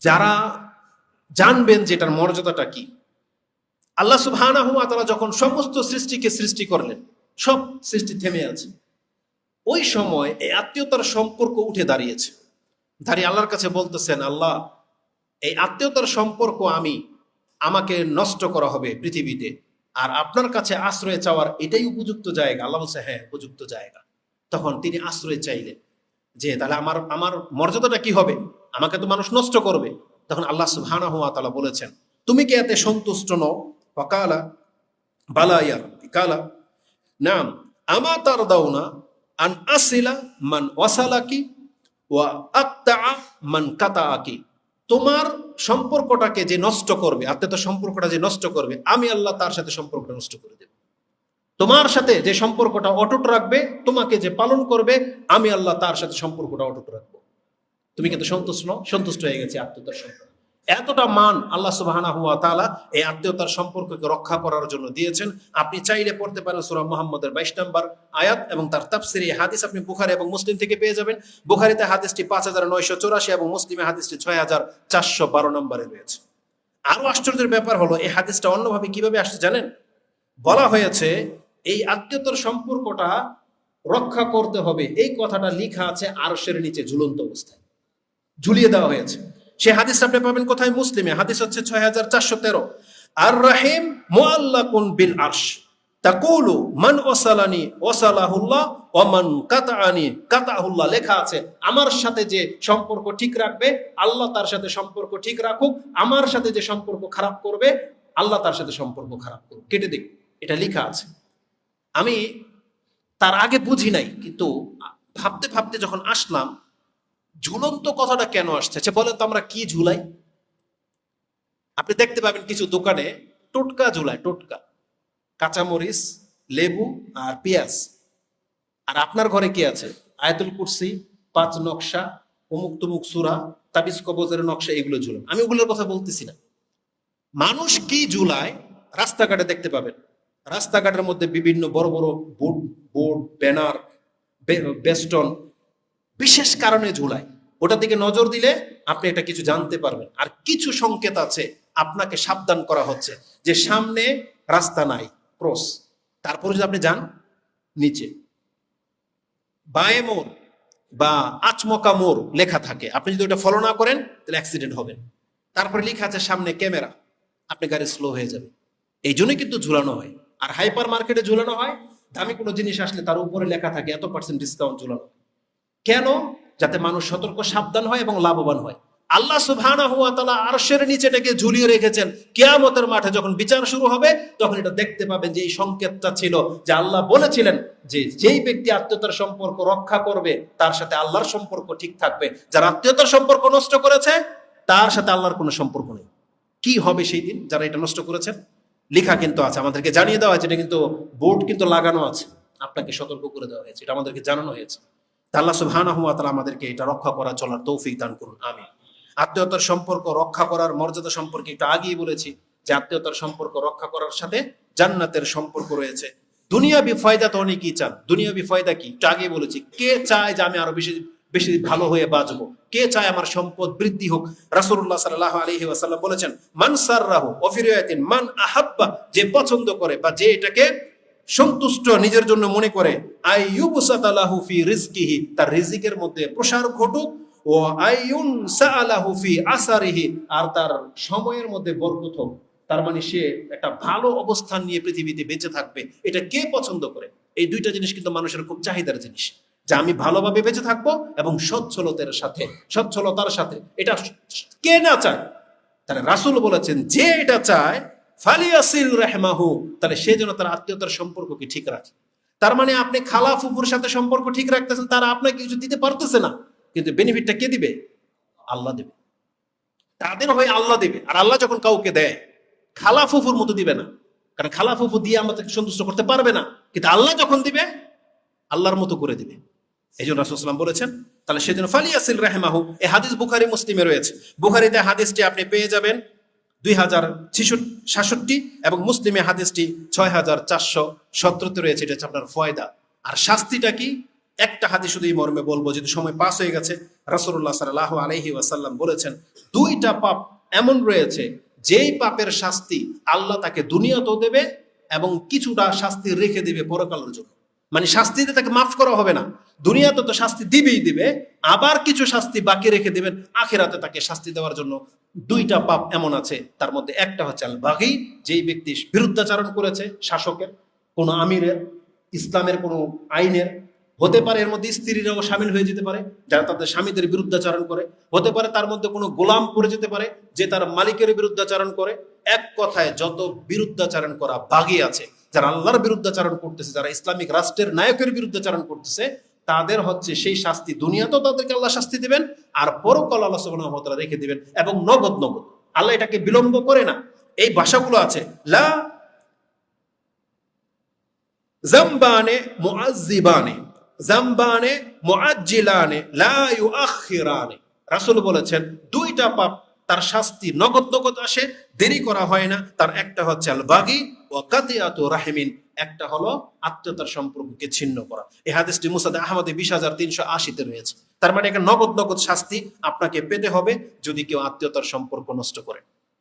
যারা জানবেন যে এটার মর্যাদাটা কি, আল্লাহ সুবহানাহু ওয়া তাআলা যখন সমস্ত সৃষ্টিকে সৃষ্টি করলেন, সব সৃষ্টি থেমে আছে। ওই সময় এই আত্মীয়তার সম্পর্ক উঠে দাঁড়িয়েছে। দাঁড়িয়ে আল্লাহর কাছে বলতেছেন, আল্লাহ, এই আত্মীয়তার সম্পর্ক আমি, আমাকে নষ্ট করা হবে পৃথিবীতে। আর আপনার কাছে আশ্রয় চাওয়ার এটাই উপযুক্ত জায়গা। আল্লাহ বলছে হ্যাঁ উপযুক্ত জায়গা। তখন তিনি আশ্রয় চাইলেন যে, তাহলে আমার আমার মর্যাদাটা কি হবে? আমাকে তো মানুষ নষ্ট করবে। তখন আল্লাহ সুবহানাহু ওয়া তাআলা বলেছেন, তুমি কি এতে সন্তুষ্ট নও? ওয়াকালা বালা ইয়া কালা, নাম, আমা তার দাওনা আন আসিলা মান ওয়াসালাকি ওয়া আক্তা মান কাতাআকি। তোমার সম্পর্কটাকে যে নষ্ট করবে আত্মীয়তা সম্পর্কটা যে নষ্ট করবে, আমি আল্লাহ তার সাথে সম্পর্কটা নষ্ট করে দেব। তোমার সাথে যে সম্পর্কটা অটুট রাখবে, তোমাকে যে পালন করবে, আমি আল্লাহ তার সাথে সম্পর্কটা অটুট রাখব। তুমি কিন্তু সন্তুষ্ট নও, সন্তুষ্ট হয়ে গেছে আত্মীয়তার সম্পর্ক। এতটা মান আল্লাহ সুবাহানা হুয়া তাআলা এই আত্মীয়তার সম্পর্ককে রক্ষা করার জন্য দিয়েছেন। আপনি চাইলে পড়তে পারেন সূরা মুহাম্মদের 22 নম্বর আয়াত এবং তার তাফসিরে এই হাদিস আপনি বুখারী এবং মুসলিম থেকে পেয়ে যাবেন। বুখারীতে হাদিসটি 5984 এবং মুসলিমে হাদিসটি 6412 নম্বরে রয়েছে। আরও আশ্চর্যের ব্যাপার হলো, এই হাদিসটা অন্যভাবে কীভাবে আসছে জানেন? বলা হয়েছে, এই আত্মীয়তার সম্পর্কটা রক্ষা করতে হবে। এই কথাটা লেখা আছে আরশের নিচে ঝুলন্ত অবস্থায়। ঝুলিয়ে দেওয়া হয়েছে। সে হাদিস আপনি পাবেন কোথায়? মুসলিমে। হাদিস হচ্ছে ছয় হাজার চারশো তেরো। আর রাহিম মোয়াল্লাকুন বিল মান ওসালানি ওসালাহুল্লাহ কাতাআনি কাতাহুল্লাহ। লেখা আছে, আমার সাথে যে সম্পর্ক ঠিক রাখবে, আল্লাহ তার সাথে সম্পর্ক ঠিক রাখুক, আমার সাথে যে সম্পর্ক খারাপ করবে, আল্লাহ তার সাথে সম্পর্ক খারাপ করুক। কেটে দিক। এটা লেখা আছে। আমি তার আগে বুঝি নাই, কিন্তু ভাবতে ভাবতে যখন আসলাম ঝুলন্ত কথাটা কেন আসছে? আচ্ছা বলেন তো আমরা কি ঝুলাই? আপনি দেখতে পাবেন কিছু দোকানে টোটকা ঝুলায় টোটকা। কাঁচামরিচ, লেবু আর পেঁয়াজ। আর আপনার ঘরে কি আছে? আয়াতুল কুরসি, পাঁচ নকশা, অমুক তুমুক সুরা, তাবিজ কবজের নকশা, এগুলো ঝুলান। আমি ওগুলোর কথা বলতেছি না। মানুষ কি ঝুলায়? রাস্তাঘাটে দেখতে পাবেন। রাস্তাঘাটের মধ্যে বিভিন্ন বড় বড় বোর্ড বোর্ড ব্যানার বেস্টন বিশেষ কারণে ঝুলায়। ওটার দিকে নজর দিলে আপনি এটা কিছু জানতে পারবেন। আর কিছু সংকেত আছে, আপনাকে সাবধান করা হচ্ছে যে সামনে রাস্তা নাই, ক্রস। তারপরে যদি আপনি যান, নিচে। বায়ে মোর বা আচমকা মোর লেখা থাকে। আপনি যদি ওটা ফলো না করেন, তাহলে অ্যাক্সিডেন্ট হবে। তারপরে লেখা আছে সামনে ক্যামেরা। আপনি গাড়ি স্লো হয়ে যাবে। এই জন্যই কিন্তু ঝুলানো হয়। আর হাইপার মার্কেটে ঝুলানো হয়। দামি কোনো জিনিস আসলে তার উপরে লেখা থাকে, এত পার্সেন্ট ডিসকাউন্ট ঝুলানো হয়। কেন? যাতে মানুষ সতর্ক, সাবধান হয় এবং লাভবান হয়। আল্লাহ সুবহানাহু ওয়া তাআলা আরশের নিচে এটাকে ঝুলিয়ে রেখেছেন। কিয়ামতের মাঠে যখন বিচার শুরু হবে, তখন এটা দেখতে পাবেন যে এই সংকেতটা ছিল যে আল্লাহ বলেছিলেন যে যেই ব্যক্তি আত্মীয়তার সম্পর্ক রক্ষা করবে, তার সাথে আল্লাহর সম্পর্ক ঠিক থাকবে। যারা আত্মীয়তার সম্পর্ক নষ্ট করেছে, তার সাথে আল্লাহর কোনো সম্পর্ক নেই। কি হবে সেই দিন? যারা এটা নষ্ট করেছেন? লেখা কিন্তু আছে, আমাদেরকে জানিয়ে দেওয়া হয়েছে, এটা কিন্তু বোর্ড কিন্তু লাগানো আছে। আপনাকে সতর্ক করে দেওয়া হয়েছে, এটা আমাদেরকে জানানো হয়েছে। আল্লাহ সুবহানাহু ওয়া তাআলা আমাদেরকে এটা রক্ষা করা চলার তৌফিক দান করুন আমি আত্মীয়তার সম্পর্ক রক্ষা করার, মর্যাদা সম্পর্কে একটু আগেই বলেছি যে আত্মীয়তার সম্পর্ক রক্ষা করার সাথে জান্নাতের সম্পর্ক রয়েছে। দুনিয়া বিফায়দা তো অনেকেই চান। দুনিয়া বিফায়দা কি? একটু আগেই বলেছি, কে চায় যে আমি আরও বেশি বেশি ভালো হয়ে বাঁচবো? কে চায় আমার সম্পদ বৃদ্ধি হোক? রাসূলুল্লাহ সাল্লাল্লাহু আলাইহি ওয়াসাল্লাম বলেছেন, মান সাররাহু অফিরিয়াতিন, মান আহাব্বা, যে পছন্দ করে বা যে এটাকে সন্তুষ্ট নিজের জন্য মনে করে তার রিজিকের মধ্যে প্রসার ঘটুক, ও আসারিহি, আর তার সময়ের মধ্যে বরকত হোক। তার মানে সে একটা ভালো অবস্থান নিয়ে পৃথিবীতে বেঁচে থাকবে। এটা কে পছন্দ করে? এই দুইটা জিনিস কিন্তু মানুষের খুব চাহিদার জিনিস। যে আমি ভালোভাবে বেঁচে থাকব এবং সচ্ছলতার সাথে সচ্ছলতার সাথে। এটা কে না চায়? তাহলে রাসূল বলেছেন, যে এটা চায় ফালিয়াসিল রাহমাহু, তাহলে সে যেন তার আত্মীয়তার সম্পর্ককে ঠিক রাখে। তার মানে আপনি খালা ফুফুর সাথে সম্পর্ক ঠিক রাখতেছেন, তারা আপনাকে কিছু দিতে পারতেছে না। কিন্তু বেনিফিটটা কে দিবে? আল্লাহ দেবে। তাদের হয়ে আল্লাহ দেবে। আর আল্লাহ যখন কাউকে দেয় খালা ফুফুর মতো দিবে না। কারণ খালা ফুফু দিয়ে আমাদেরকে সন্তুষ্ট করতে পারবে না। কিন্তু আল্লাহ যখন দিবে, আল্লাহর মতো করে দিবে। এই জন্য রাসুলাম বলেছেন, তাহলে সেজন্য ফালিয়াসিল রাহেমাহু এ হাদিস বুখারি, মুসলিমে রয়েছে। বুখারিতে হাদিসটি আপনি পেয়ে যাবেন। দুই হাজার সাতষট্টি এবং মুসলিমে হাদিসটি ছয় হাজার চারশো সতেরোতে রয়েছে, এটা আপনার ফয়দা। আর শাস্তিটা কি? একটা হাদিস শুধু এই মর্মে বলব যদি সময় পাস হয়ে গেছে, রাসূলুল্লাহ সাল্লাল্লাহু আলাইহি ওয়াসাল্লাম বলেছেন, দুইটা পাপ এমন রয়েছে, যেই পাপের শাস্তি আল্লাহ তাকে দুনিয়াতেও দেবে এবং কিছুটা শাস্তি রেখে দেবে পরকালের জন্য। মানে শাস্তিতে তাকে মাফ করা হবে না। দুনিয়াতে তো শাস্তি দিবেই দিবে, আবার কিছু শাস্তি বাকি রেখে দিবেন, আখেরাতে তাকে শাস্তি দেওয়ার জন্য দুইটা পাপ এমন আছে। তার মধ্যে একটা হচ্ছে আল বাগি যেই ব্যক্তি বিরুদ্ধাচারণ করেছে শাসকের, কোনো আমিরের, ইসলামের কোনো আইনের। হতে পারে এর মধ্যে স্ত্রীরাও সামিল হয়ে যেতে পারে, যারা তাদের স্বামীদের বিরুদ্ধাচারণ করে। হতে পারে তার মধ্যে কোনো গোলাম পড়ে যেতে পারে, যে তার মালিকের বিরুদ্ধাচারণ করে। এক কথায় যত বিরুদ্ধাচারণ করা বাগি আছে যারা আল্লাহর বিরুদ্ধাচারণ করতেছে, যারা ইসলামিক রাষ্ট্রের নায়কের বিরুদ্ধাচারণ করতেছে, তাদের হচ্ছে সেই শাস্তি দুনিয়াতেও তাদেরকে আল্লাহ শাস্তি দিবেন, আর পরকাল আল্লাহ তাআলা রেখে দিবেন এবং নগদ নগদ। আল্লাহ এটাকে বিলম্ব করে না। এই ভাষাগুলো আছে, লা জাম্বানে মুআজ্জিবানে, জাম্বানে মুআজ্জিলানে, লা ইউআখিরানে। রাসূল বলেছেন, দুইটা পাপ তার শাস্তি, নগদ নগদ আসে, দেরি করা হয় না। তার একটা হচ্ছে আল বাগি ও কাতিয়াতু রাহিমিন। একটা হলো আত্মীয়তার সম্পর্ককে ছিন্ন করা। এই হাদিসটি মুসাদ আহমদে বিশ হাজার তিনশো আশিতে রয়েছে। তার মানে একটা নগদ নগদ শাস্তি আপনাকে পেতে হবে যদি কেউ আত্মীয়তার সম্পর্ক নষ্ট করে।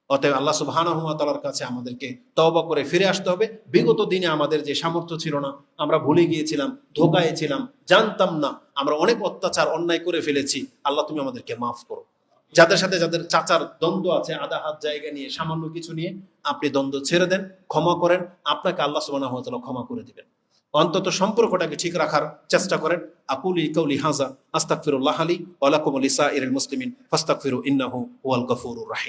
অতএব আল্লাহ সুবহানাহু ওয়া তাআলার কাছে আমাদেরকে তওবা করে ফিরে আসতে হবে। বিগত দিনে আমাদের যে সামর্থ্য ছিল না, আমরা ভুলে গিয়েছিলাম, ধোকায় ছিলাম, জানতাম না, আমরা অনেক অত্যাচার, অন্যায় করে ফেলেছি। আল্লাহ তুমি আমাদেরকে মাফ করো। যাদের সাথে যাদের চাচার দ্বন্দ্ব আছে, আধা হাত জায়গা নিয়ে, সামান্য কিছু নিয়ে, আপনি দ্বন্দ্ব ছেড়ে দেন, ক্ষমা করেন, আপনাকে আল্লাহ তাআলা ক্ষমা করে দিবেন। অন্তত সম্পর্কটাকে ঠিক রাখার চেষ্টা করেন। আকুলি কৌলি হাজা আস্তাগফিরুল্লাহ আলী ওয়া লাকুম লিসাইরিল মুসলিমিন, ফাস্তাগফিরু ইন্নাহু ওয়াল গফুরুর রাহিম।